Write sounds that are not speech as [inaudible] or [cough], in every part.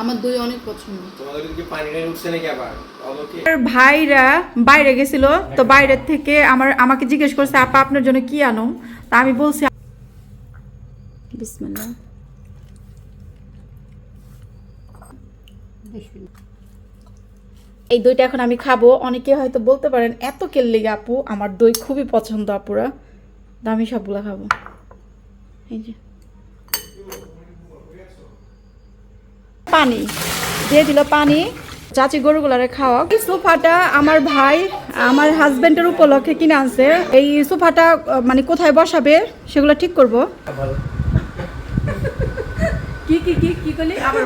আমার দই অনেক পছন্দ। আমার ভাইরা বাইরে গেছিল তো বাইরের থেকে আমার আমাকে জিজ্ঞেস করছে আপা আপনার জন্য কি আনো? তা আমি বলছি বিসমিল্লাহ। এই দইটা এখন আমি খাব। অনেকে হয়তো বলতে পারেন এত কেললে আপু আমার দই খুবই পছন্দ আপুরা। আমি সবগুলো খাব। এই যে। পানি। দিয়ে দিল পানি। চাচি গরুগুলারে খাওয়া এই সোফাটা আমার ভাই, আমার হাজবেন্ডের উপলক্ষে কিনে আনছে। এই সোফাটা মানে কোথায় বসাবে, সেগুলো ঠিক করব। কি কি কি কি করলি? আবার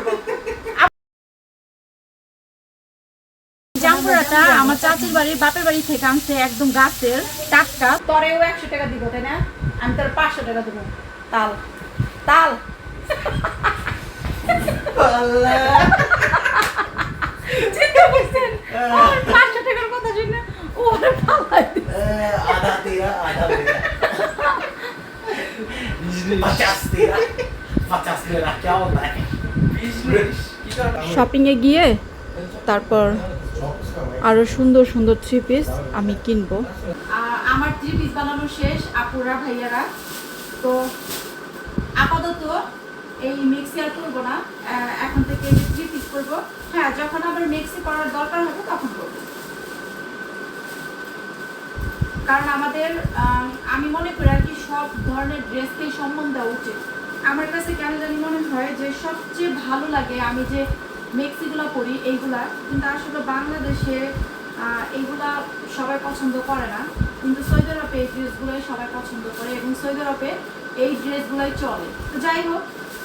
আমার চাচির বাড়ি, বাপের বাড়ি থেকে আনছে একদম গাছের টাটকা। একশো টাকা দিব, তাই না? আমি তোর পাঁচশো টাকা দেবো। তাল তাল। আল্লাহ চিন্তা করছেন পাঁচশো টাকার কথা শুনে পালাই আধা দিয়া আধা দিয়া দিয়া দিয়া শপিংয়ে গিয়ে তারপর আরও সুন্দর সুন্দর থ্রি পিস আমি কিনবো। আমার থ্রি পিস বানানো শেষ, আপুরা, ভাইয়ারা। তো আপাতত এই মিক্সি আর করব না এখন থেকে থ্রি করব। হ্যাঁ যখন আবার মিক্সি করার দরকার হবে তখন করব। কারণ আমাদের আমি মনে করি আর কি সব ধরনের ড্রেসকেই সম্মান দেওয়া উচিত। আমার কাছে কেন জানি মনে হয় যে সবচেয়ে ভালো লাগে আমি যে মেক্সিগুলো পরি এইগুলা। কিন্তু আসলে বাংলাদেশে এইগুলা সবাই পছন্দ করে না। কিন্তু সৌদি আরবে এই ড্রেসগুলোই সবাই পছন্দ করে এবং সৌদি আরবে এই ড্রেসগুলোই চলে। তো যাই হোক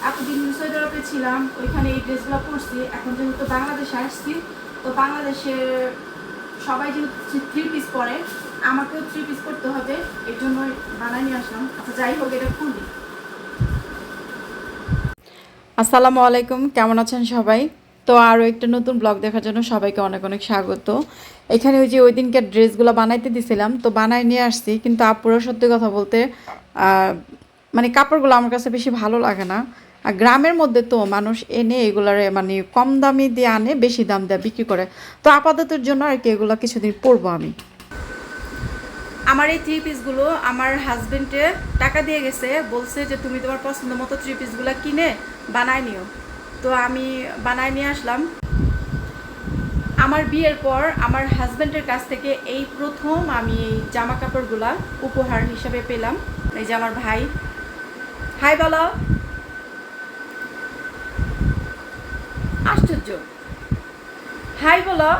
এতদিন সৌদি আরবে ছিলাম, ওইখানে এই ড্রেসগুলো পরছি। এখন যেহেতু বাংলাদেশে আসছি, তো বাংলাদেশে সবাই যেহেতু থ্রি পিস পরে, আমাকেও থ্রি পিস করতে হবে, এই জন্যই বানাই নিয়ে আসলাম। আচ্ছা যাই হোক, এটা খুলি। আসসালামু আলাইকুম, কেমন আছেন সবাই? তো আরও একটা নতুন ব্লগ দেখার জন্য সবাইকে অনেক অনেক স্বাগত। এখানে ওই যে ওই দিনকে ড্রেসগুলো বানাইতে দিছিলাম, তো বানাই নিয়ে আসছি, কিন্তু আপুরও সত্যি কথা বলতে মানে কাপড়গুলো আমার কাছে বেশি ভালো লাগে না। আর গ্রামের মধ্যে তো মানুষ এনে এগুলারে মানে কম দামি দিয়ে আনে, বেশি দাম দেয় বিক্রি করে। তো আপাততের জন্য আর কি এগুলো কিছুদিন পরবো আমি। আমার এই থ্রি পিসগুলো আমার হাজবেন্ডে টাকা দিয়ে গেছে, বলছে যে তুমি তোমার পছন্দ মতো থ্রি পিসগুলো কিনে বানায় নিও। তো আমি বানায় নিয়ে আসলাম। আমার বিয়ের পর আমার হাজবেন্ডের কাছ থেকে এই প্রথম আমি এই জামা কাপড়গুলা উপহার হিসাবে পেলাম। এই যে আমার ভাই। হাই বলো আশ্চর্য। হাই বলো।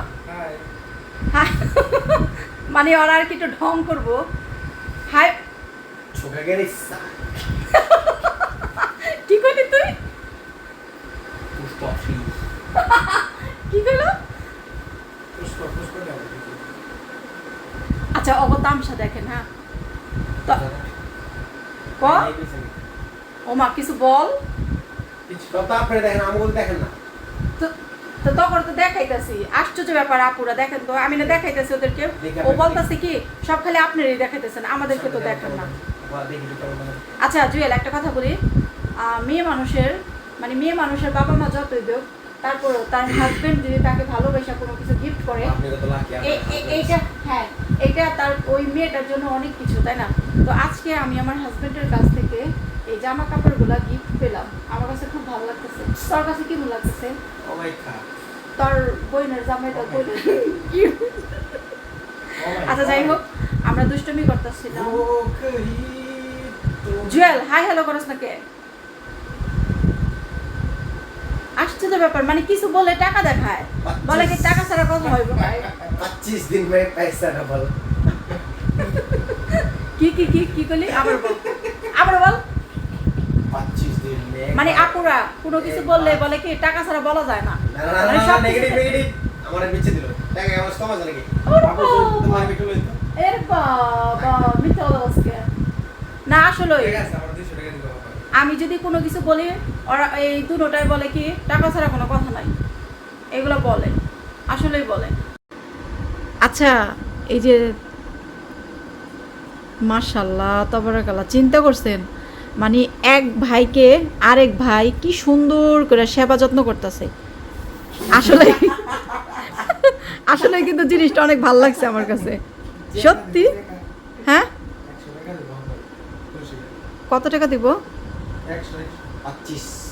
মানে ওরা আর কি একটু ঢং করব। হাই। কি করলি তুই? কি করল? আচ্ছা অব তামসা দেখে না ও মা কিছু বল। দেখেন দেখেন না। তো তো দেখাইতেছি। আশ্চর্য ব্যাপার আপুরা দেখেন তো আমি না দেখাইতেছি ওদেরকে। ও বলতেছে কি সব খালি আপনারই দেখাইতেছেন আমাদেরকে তো দেখেন না। আচ্ছা জুয়েল একটা কথা বলি। মেয়ে মানুষের মানে মেয়ে মানুষের বাবা মা যতই দেখ তারপর তার হাজবেন্ড যদি তাকে ভালোবাসা কোনো কিছু গিফট করে এইটা হ্যাঁ এটা তার ওই মেয়েটার জন্য অনেক কিছু তাই না? তো আজকে আমি আমার হাজবেন্ডের কাছ থেকে এই জামা কাপড়গুলা গিফট পেলাম। আমার কাছে খুব ভালো লাগতেছে। তোর কাছে কি ভালো লাগতেছে বইনের জামাইটা [laughs] আচ্ছা যাই হোক আমরা দুষ্টমি করতেছিলাম। জুয়েল হাই হ্যালো করস ব্যাপার মানে কিছু বলে টাকা দেখায়। বলে কি টাকা ছাড়া কত হইব? দিন পয়সা না বল কি কি কি কি কলি? আবার বল। আবার বল। মানে আপুরা কোনো কিছু বললে বলে কি টাকা ছাড়া বলা যায় না? মানে সব নেগেটিভ নেগেটিভ আমারে দিল। টাকা আমার আছে নাকি? তোমার লইতো এর বাবা মিথ্যা কথা বলছে। না আসলে ঠিক আছে আমার 200 টাকা আমি যদি কোনো কিছু বলি ওরা এই দুটোটাই বলে কি টাকা ছাড়া কোনো কথা নাই। এগুলো বলে আসলেই বলে। আচ্ছা এই যে মাশাল্লাহ তবরাকাল্লাহ চিন্তা করছেন? মানে এক ভাইকে আরেক ভাই কি সুন্দর করে সেবা যত্ন করতেছে। আসলে আসলে কিন্তু জিনিসটা অনেক ভালো লাগছে আমার কাছে। সত্যি? হ্যাঁ? কত টাকা দিব?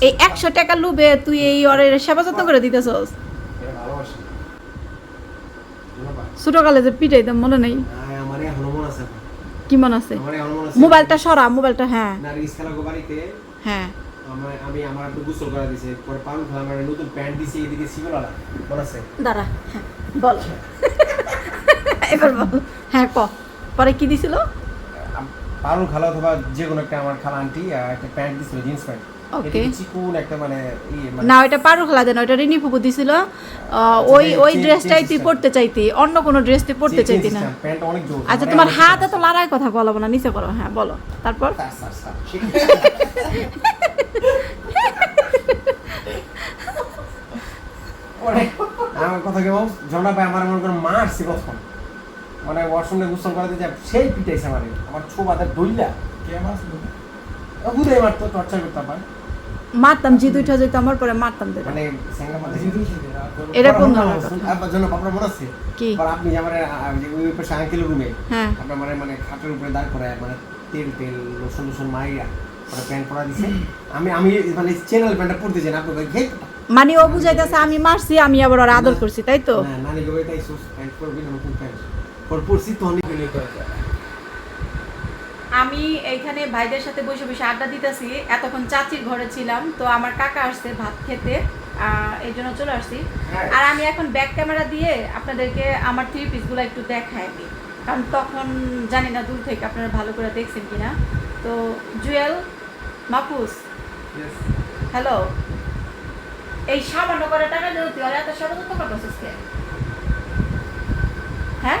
এই একশো টাকা লুবে তুই এই অরের সেবা যত্ন করে ধন্যবাদ ছোটকালে যে পিটাইতাম, মনে নেই হ্যাঁ, আমার এখনও মনে আছে এখন। কি মনে আছে? মোবাইলটা সরা মোবাইলটা হ্যাঁ। হ্যাঁ। আমি আমার একটু গোসল করা দিছে পরে পালন খেলা আমার নতুন প্যান্ট দিছে এদিকে সিগনাল মনে আছে? দাঁড়া হ্যাঁ বল। এবার বল। হ্যাঁ ক। পরে কি দিছিল? পারুল খালা অথবা যে কোনো একটা আমার খালা আন্টি একটা প্যান্ট দিছিল জিন্স প্যান্ট। একটা মানে ইয়ে মানে না ওইটা পারু খেলা দেন ওইটা রিনি ফুপু দিছিল। ওই ওই ড্রেসটাই তুই। পড়তে চাইতি অন্য কোনো ড্রেস তুই পড়তে চাইতি না। আচ্ছা মানে তোমার হাত এত লড়াই কথা বলব না নিচে হ্যাঁ বলো। তারপর? স্যার, স্যার, স্যার, ঠিক। পরে আমার কথা কেমন ঝর্ণা ভাই আমার মনে করেন মারছে প্রথম মানে ওয়াশরুমে গোসল করাতে যায় সেই পিটাইছে আমার। আমার ডইলা কে মারছে? বুঝে মারতো টর্চার করতাম ভাই মারতাম জি দুইটা যেত আমার পরে মারতাম মানে এটা কোন ধরনের কথা? আপনার জন্য আপনার মনে কি? পর আপনি আমার যে ওই পাশে আঙ্কেলের রুমে হ্যাঁ। আপনার মানে মানে খাটের উপরে দাঁড় করায় মানে তেল তেল লোশন লোশন মাইয়া পরে প্যান্ট পরা দিছে। আমি আমি মানে চ্যানেল প্যান্টটা পরতে চাই না আপনাকে ঘেট মানে ও বুঝাইতেছে আমি মারছি আমি আবার ওর আদর করছি তাই তো? না নানি গবে তাই সুস প্যান্ট পরবি না নতুন প্যান্ট। পর পরছি তো অনেক বিনয় করে আমি এইখানে ভাইদের সাথে বসে বসে আড্ডা দিতেছি এতক্ষণ চাচির ঘরে ছিলাম তো আমার কাকা আসছে ভাত খেতে এই জন্য চলে আসছি। আর আমি এখন ব্যাক ক্যামেরা দিয়ে আপনাদেরকে আমার থ্রি পিসগুলো একটু দেখাই। দিই কারণ তখন জানি না দূর থেকে আপনারা ভালো করে দেখছেন কিনা। তো জুয়েল মাপুস হ্যালো এই সামান্য করে টাকা দিতে তুই আর এত সর্বদত্ত করতেছিস কে? হ্যাঁ?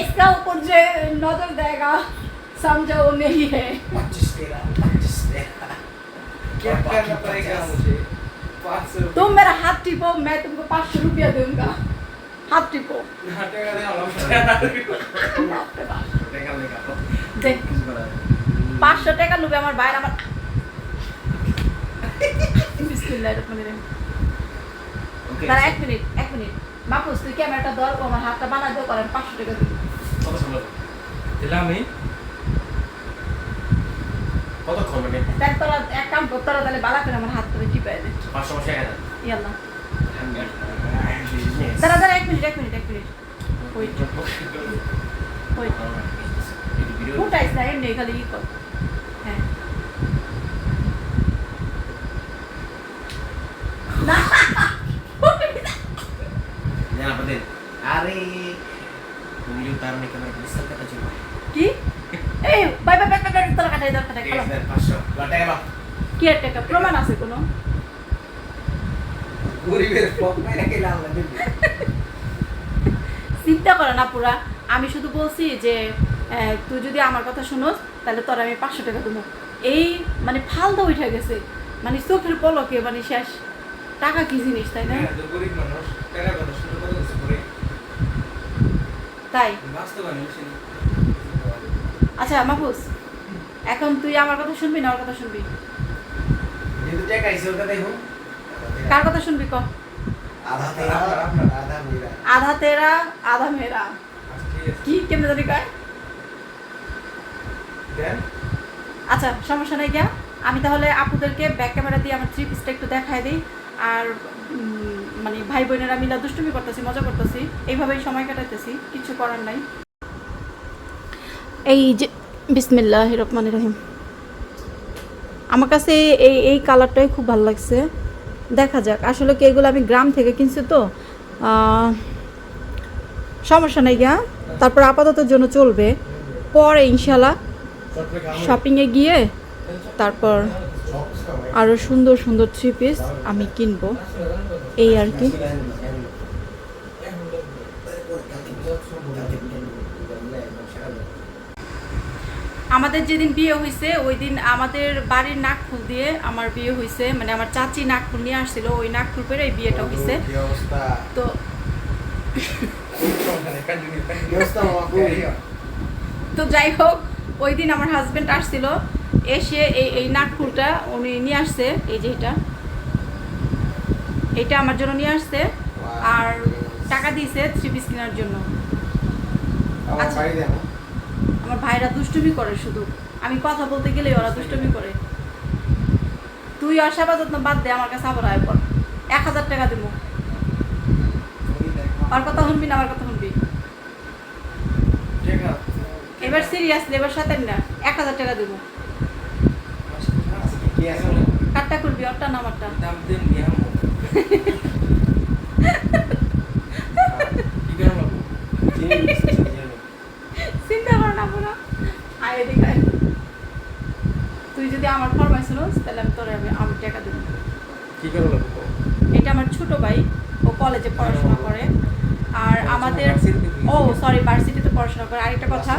इसका ऊपर जो नजर देगा समझो वो नहीं है पच्चीस तेरा पच्चीस तेरा क्या करना पड़ेगा मुझे पाँच सौ तुम मेरा हाथ टिपो मैं तुमको पाँच सौ रुपया दूंगा हाथ टिपो रुपया बाप रे बाप। देखा देखा দেখ পাঁচশো টাকা নেবে আমার বাইরে আমার বিসমিল্লাহির রহমানির রহিম। ओके দাঁড়া এক মিনিট এক মিনিট মাপুস তুই ক্যামেরাটা ধর আমার হাতটা বানা দিয়ে করেন পাঁচশো টাকা দিবি। কত আমি কতক্ষণ মানে? এক কাম কর তোরা তাহলে বালা করে আমার হাত ধরে টিপাই দে। পাঁচশো মাসে এক হাজার। ইয়াল্লা। তারা তারা এক মিনিট এক মিনিট এক মিনিট। ওই ওই কোনটা ইসলাম এমনি খালি ই কর। কি এর টাকা প্রমাণ আছে কোনো. চিন্তা করে না পুরা। আমি শুধু বলছি যে তুই যদি আমার কথা শুনোস তাহলে তোর আমি পাঁচশো টাকা দেবো। এই মানে ফালদা উঠে গেছে। মানে চোখের পলকে মানে শেষ। টাকা কি জিনিস তাই না? তাই। আচ্ছা মাহফুজ। এখন তুই আমার কথা শুনবি না ওর কথা শুনবি? কার কথা শুনবি ক. আধা তেরা। আধা মেরা কি কেমনে জানি কয়? দেন আচ্ছা সমস্যা নাই গিয়া আমি তাহলে আপুদেরকে ব্যাক ক্যামেরা দিয়ে আমার থ্রি পিসটা একটু দেখাই দিই। আর মানে ভাই বোনেরা মিলা দুষ্টুমি করতেছি মজা করতেছি। এইভাবেই সময় কাটাইতেছি কিছু করার নাই। এই যে বিসমিল্লাহ রহমান রহিম। আমার কাছে এই এই কালারটাই খুব ভালো লাগছে। দেখা যাক, আসলে কি এগুলো আমি গ্রাম থেকে কিনছি তো? সমস্যা নাই গিয়া। তারপর আপাতত জন্য চলবে। পরে ইনশাল্লাহ শপিংয়ে গিয়ে তারপর আরও সুন্দর সুন্দর থ্রি পিস আমি কিনবো। এই আর কি। আমাদের যেদিন বিয়ে হয়েছে ওই দিন আমাদের বাড়ির নাকফুল দিয়ে আমার বিয়ে হয়েছে মানে আমার চাচি নাকফুল নিয়ে আসছিল ওই নাকফুল পেরে এই বিয়েটা হয়েছে তো? তো যাই হোক ওই দিন আমার হাজবেন্ড আসছিল এসে এই এই নাকফুলটা উনি নিয়ে আসছে এই যে এটা। এটা আমার জন্য নিয়ে আসছে আর টাকা দিয়েছে থ্রি পিস কেনার জন্য। আচ্ছা। আমার ভাইরা দুষ্টুমি করে শুধু। আমি কথা বলতে গেলে ওরা দুষ্টুমি করে। তুই অসাবাদত বাদ দে আমার কাছে আবার আয় পর। এক হাজার টাকা দিব। আর কথা শুনবি না আমার কথা শুনবি? এবার সিরিয়াসলি এবার সাথে না এক হাজার টাকা দিব। কাটটা করবি ওরটা না আমারটা? দাম [laughs] [laughs] দিন নিয়ে আমো কি করে লাগবো চিনি দিচ্ছি, চিনি দিচ্ছি। চিন্তা কর না পুরো আয় এদিকে আয়। তুই যদি আমার ফরমাইশ শুনোস তাহলে আমি তোর আমি আমি টাকা দেবো। কি করে লাগবো এটা আমার ছোট ভাই ও কলেজে পড়াশোনা করে। আর আমাদের ও সরি ভার্সিটিতে পড়াশোনা করে। আরেকটা কথা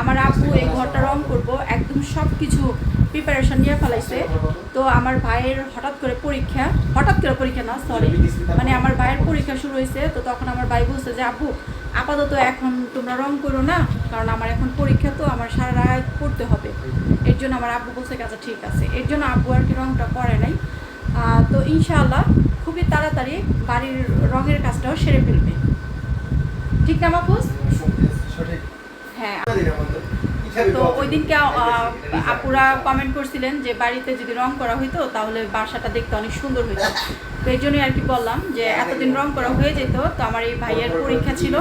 আমার আপু এই ঘরটা রং করব একদম সব কিছু প্রিপারেশন নিয়ে ফেলাইছে। তো আমার ভাইয়ের হঠাৎ করে পরীক্ষা হঠাৎ করে পরীক্ষা না সরি মানে আমার ভাইয়ের পরীক্ষা শুরু হয়েছে তো তখন আমার ভাই বলছে যে আপু আপাতত এখন তোমরা রং করো না, কারণ আমার এখন পরীক্ষা, তো আমার সারা রাত পড়তে হবে। এর জন্য আমার আব্বু বলছে আচ্ছা ঠিক আছে। এর জন্য আব্বু আর কি রংটা করে নাই। তো ইনশাআল্লাহ খুবই তাড়াতাড়ি বাড়ির রঙের কাজটাও সেরে ফেলবে। ঠিক না সঠিক হ্যাঁ। তো? ওই দিনকে আপুরা কমেন্ট করছিলেন যে, বাড়িতে যদি রং করা হইতো, তাহলে বাসাটা দেখতে অনেক সুন্দর হইতো। তো এই জন্যই আর কি বললাম যে এতদিন রং করা হয়ে যেত, তো আমার এই ভাইয়ের পরীক্ষা ছিল।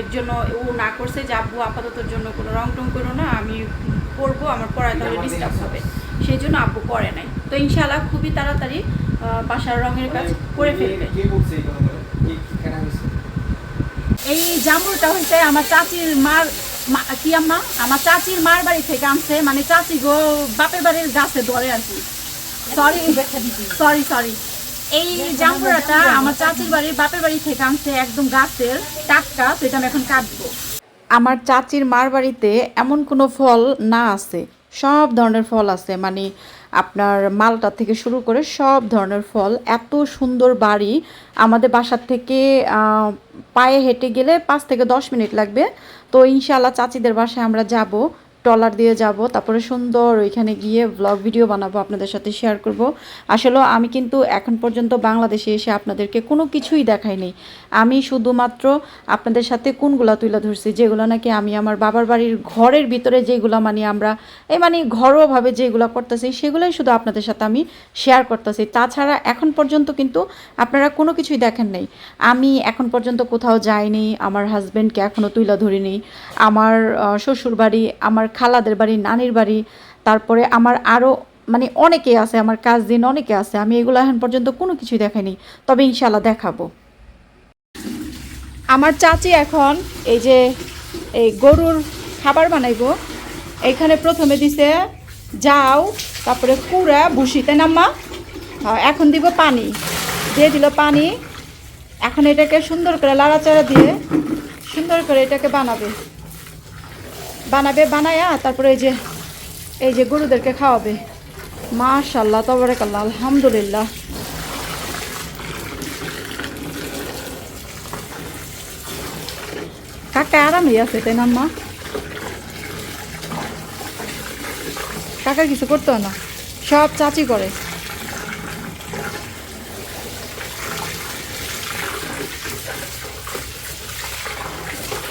এর জন্য ও না করছে যে, আব্বু আপাততর জন্য কোনো রং টং করো না, আমি পড়ব আমার পড়ায় তাহলে ডিস্টার্ব হবে। সেই জন্য আব্বু করে নাই। তো ইনশাআল্লাহ খুবই তাড়াতাড়ি বাসার রঙের কাজ করে ফেলবে। এই জামরুটা হইছে আমার চাচির মার কি আম্মা? আমার চাচির মার বাড়ি থেকে আনছে মানে চাচি গো বাপের বাড়ির গাছে ধরে আর কি। সরি সরি সরি এই জামরুটা আমার চাচির বাড়ির বাপের বাড়ি থেকে আনছে একদম গাছের টাটকা, তো এটা আমি এখন কাটবো। আমার চাচির মার বাড়িতে এমন কোনো ফল না আছে। সব ধরনের ফল আছে মানে আপনার মালটা থেকে শুরু করে সব ধরনের ফল। এত সুন্দর বাড়ি, আমাদের বাসার থেকে পায়ে হেঁটে গেলে পাঁচ থেকে দশ মিনিট লাগবে। তো ইনশাআল্লাহ চাচিদের বাসায় আমরা যাব। ট্রলার দিয়ে যাব তারপরে সুন্দর ওইখানে গিয়ে ব্লগ ভিডিও বানাবো আপনাদের সাথে শেয়ার করব। আসলে আমি কিন্তু এখন পর্যন্ত বাংলাদেশে এসে আপনাদেরকে কোনো কিছুই দেখাইনি আমি শুধুমাত্র আপনাদের সাথে কোনগুলা তুলে ধরছি যেগুলো নাকি আমি আমার বাবার বাড়ির ঘরের ভিতরে যেগুলো মানে আমরা এই মানে ঘরোয়াভাবে যেগুলো করতেছি সেগুলোই শুধু আপনাদের সাথে আমি শেয়ার করতেছি। তাছাড়া এখন পর্যন্ত কিন্তু আপনারা কোনো কিছুই দেখেন নাই। আমি এখন পর্যন্ত কোথাও যাইনি আমার হাজব্যান্ডকে এখনও তুলে ধরিনি। আমার আহ, শ্বশুর বাড়ি আমার খালাদের বাড়ি নানির বাড়ি তারপরে আমার আরও মানে অনেকে আছে আমার কাজ দিন অনেকে আছে আমি এগুলো এখন পর্যন্ত কোনো কিছুই দেখাইনি তবে ইনশাল্লাহ দেখাবো। আমার চাচি এখন এই যে এই গরুর খাবার বানাইবো এখানে প্রথমে দিছে যাও তারপরে কুড়া ভুসি তাই না মা হ্যাঁ, এখন দিব পানি দিয়ে দিল পানি এখন এটাকে সুন্দর করে লাড়াচাড়া দিয়ে সুন্দর করে এটাকে বানাবে। বানাবে, বানায়া তারপরে এই যে এই যে গরুদেরকে খাওয়াবে। মাশাল্লাহ তবরেকাল্লাহ, আলহামদুলিল্লাহ। কাকা আরামই আছে, তাই না মা কাকার কিছু করতে না, সব চাচি করে।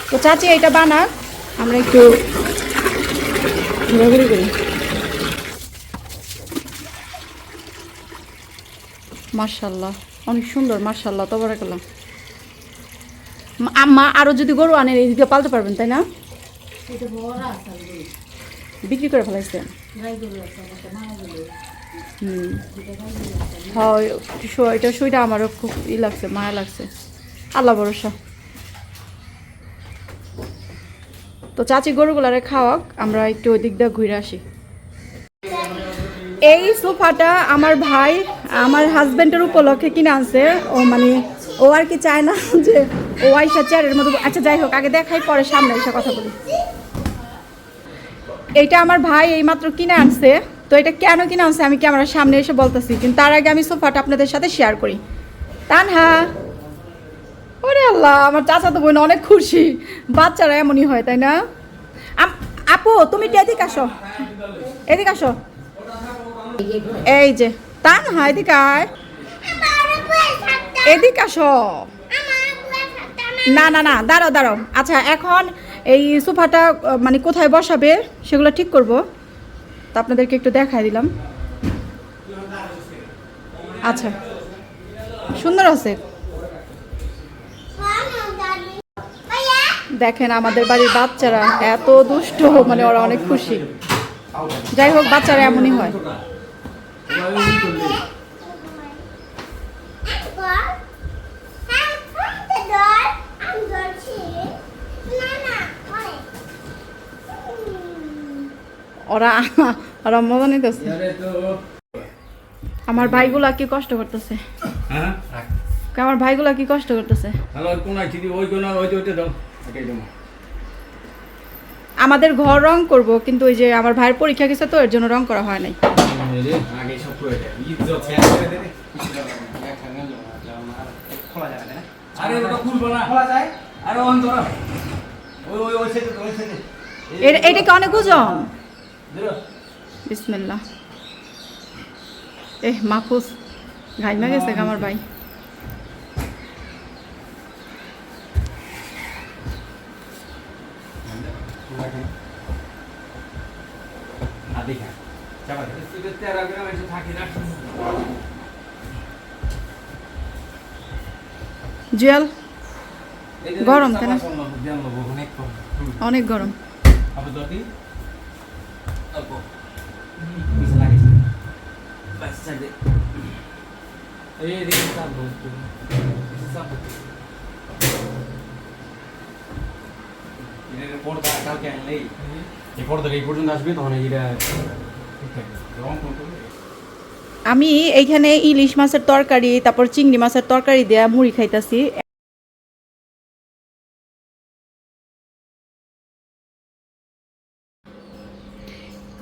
তো চাচি এটা বানাক। আমরা একটু ঘোরাঘুরি করি। মার্শাল্লাহ অনেক সুন্দর মার্শাল্লাহ তো বড় করলাম আম্মা আরও যদি গরু আনেন এই দিকে পালতে পারবেন তাই না? বিক্রি করে ফেলাইছেন হুম। হয় এটা শুইটা আমারও খুব ই লাগছে মায়া লাগছে। আল্লাহ ভরসা। তো চাচি গরুগুলারে খাওয়াক, আমরা একটু ওই দিক দিয়ে ঘুরে আসি। এই সোফাটা আমার ভাই, আমার হাজবেন্ডের উপলক্ষে কিনে আনছে। ও মানে ও আর কি চায় না [laughs] যে ও আইসা চেয়ারের মধ্যে আচ্ছা যাই হোক, আগে দেখাই, পরে সামনে এসে কথা বলি। এইটা আমার ভাই এইমাত্র কিনে আনছে। তো এটা কেন কিনে আনছে আমি ক্যামেরার সামনে এসে বলতেছি, কিন্তু তার আগে আমি সোফাটা আপনাদের সাথে শেয়ার করি। তানহা! ওরে আল্লাহ, আমার চাচা তো বোন অনেক খুশি। বাচ্চারা এমনই হয়, তাই না? আপু, তুমি এদিকে আসো? এদিকে আসো। এই যে, তানহা, এদিকে আয়। এদিকে আসো। না না না, দাঁড়াও দাঁড়াও। আচ্ছা এখন এই সোফাটা মানে কোথায় বসাবে, সেগুলো ঠিক করব। তা আপনাদেরকে একটু দেখাই দিলাম। আচ্ছা সুন্দর আছে। দেখেন আমাদের বাড়ির বাচ্চারা এত দুষ্ট মানে ওরা অনেক খুশি। যাই হোক বাচ্চারা এমনই হয়। ওরা [laughs] ওরা মজা নিতেছে। আমার ভাইগুলা কি কষ্ট করতেছে? হ্যাঁ? আমার ভাইগুলা কি কষ্ট করতেছে? ওই কোন ওই দাও। আমাদের ঘর রং করব কিন্তু ওই যে আমার ভাইয়ের পরীক্ষা গেছে তো এর জন্য রং করা হয় নাই। এর- এটা কি অনেক ওজন? ধরো। বিসমিল্লাহ। এহ মাহফুজ। ঘাইমা গেছে গো আমার ভাই আদি খা চাপা দে এটা তেরা গ্রাম এসে থাকি না জুয়েল এই যে গরম তাই না? চাপা চলল, জানলো, অনেক গরম। হুম। অনেক গরম আবার দতি অল্প পিছে লাগিস বাস সাইডে এই এদিকে চাপ দাও একটু। চাপ দাও। এর পর্দা কালকে আনলেই এই পর্দাটা এই পর্যন্ত আসবে তখন এটা আমি এইখানে ইলিশ মাছের তরকারি, তারপর চিংড়ি মাছের তরকারি দেয়া মুড়ি খাইতাছি।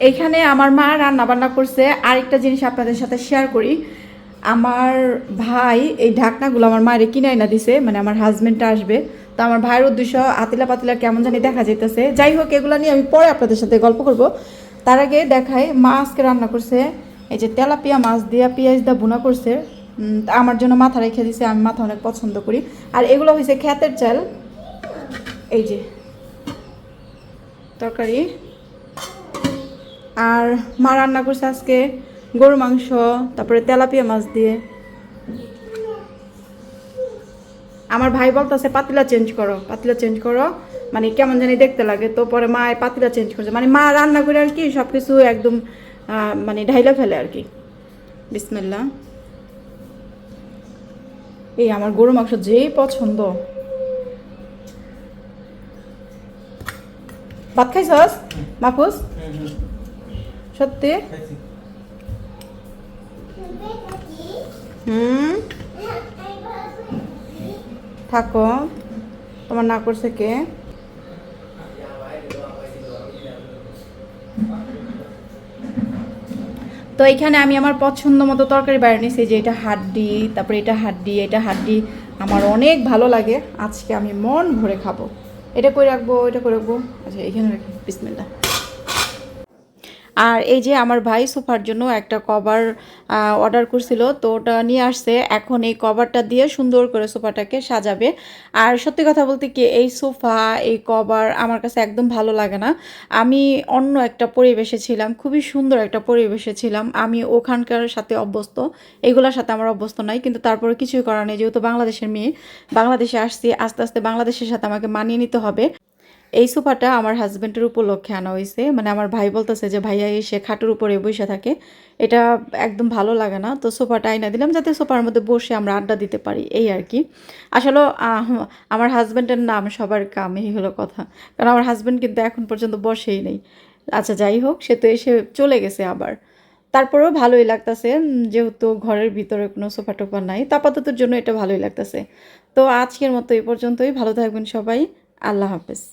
এইখানে আমার মা রান্না বান্না করছে। আরেকটা জিনিস আপনাদের সাথে শেয়ার করি। আমার ভাই এই ঢাকনাগুলো আমার মায়ের কিনে না দিছে মানে আমার হাজবেন্ডটা আসবে। তো আমার ভাইয়ের উদ্দেশ্য আতিলা পাতিলা কেমন জানি দেখা যাইতেছে। যাই হোক, এগুলো নিয়ে আমি পরে আপনাদের সাথে গল্প করব। তার আগে দেখাই মা আজকে রান্না করছে, এই যে তেলাপিয়া মাছ দিয়া পেঁয়াজ দা বুনা করছে। আমার জন্য মাথা রেখে দিছে, আমি মাথা অনেক পছন্দ করি। আর এগুলো হয়েছে খ্যাতের চাল। এই যে তরকারি। আর মা রান্না করছে আজকে গরু মাংস, তারপরে তেলাপিয়া মাছ দিয়ে। আমার ভাই বলতেছে, পাতিলা চেঞ্জ করো, পাতিলা চেঞ্জ করো। মানে কেমন জানি দেখতে লাগে, তো পরে মা পাতিলা চেঞ্জ করছে। মানে মা রান্না করে আর কি সব কিছু একদম মানে ঢাইলা ফেলে আর কি। বিসমিল্লা এই আমার গরু মাংস যেই পছন্দ। ভাত খাইছস? মাফুস? সত্যি? হুম? থাকো। তোমার না করছে কে? তো এখানে আমি আমার পছন্দ মতো তরকারি বাইরে নিয়েছি, যে এটা হাড্ডি, তারপরে এটা হাড্ডি এটা হাড্ডি, আমার অনেক ভালো লাগে। আজকে আমি মন ভরে খাব। এটা করে রাখব এটা করে রাখব? আচ্ছা এখানে রাখি বিসমিল্লা আর এই যে আমার ভাই সোফার জন্য একটা কভার অর্ডার করছিল, তো ওটা নিয়ে আসছে। এখন এই কভারটা দিয়ে সুন্দর করে সোফাটাকে সাজাবে। আর সত্যি কথা বলতে কি, এই সোফা, এই কভার আমার কাছে একদম ভালো লাগে না। আমি অন্য একটা পরিবেশে ছিলাম, খুবই সুন্দর একটা পরিবেশে ছিলাম। আমি ওখানকার সাথে অভ্যস্ত, এগুলোর সাথে আমার অভ্যস্ত নাই, কিন্তু তারপরে কিছুই করার নেই। যেহেতু বাংলাদেশের মেয়ে, বাংলাদেশে আসছি, আস্তে আস্তে বাংলাদেশের সাথে আমাকে মানিয়ে নিতে হবে। এই সোফাটা আমার হাজবেন্ডের উপলক্ষে আনা হয়েছে মানে আমার ভাই বলতেছে যে, ভাইয়া এসে খাটের উপরে বসে থাকে। এটা একদম ভালো লাগে না। তো সোফাটা আইনা দিলাম যাতে সোফার মধ্যে বসে আমরা আড্ডা দিতে পারি, এই আর কি। আসলে আমার হাজবেন্ডের নাম সবার কাম এই হলো কথা। কারণ আমার হাজবেন্ড কিন্তু এখন পর্যন্ত বসেই নেই। আচ্ছা যাই হোক, সে তো এসে চলে গেছে আবার। তারপরেও ভালোই লাগতেছে যেহেতু ঘরের ভিতরে কোনো সোফা টোফা নাই, তো আপাততর জন্য এটা ভালোই লাগতেছে। তো আজকের মতো এই পর্যন্তই। ভালো থাকবেন সবাই। আল্লাহ হাফেজ।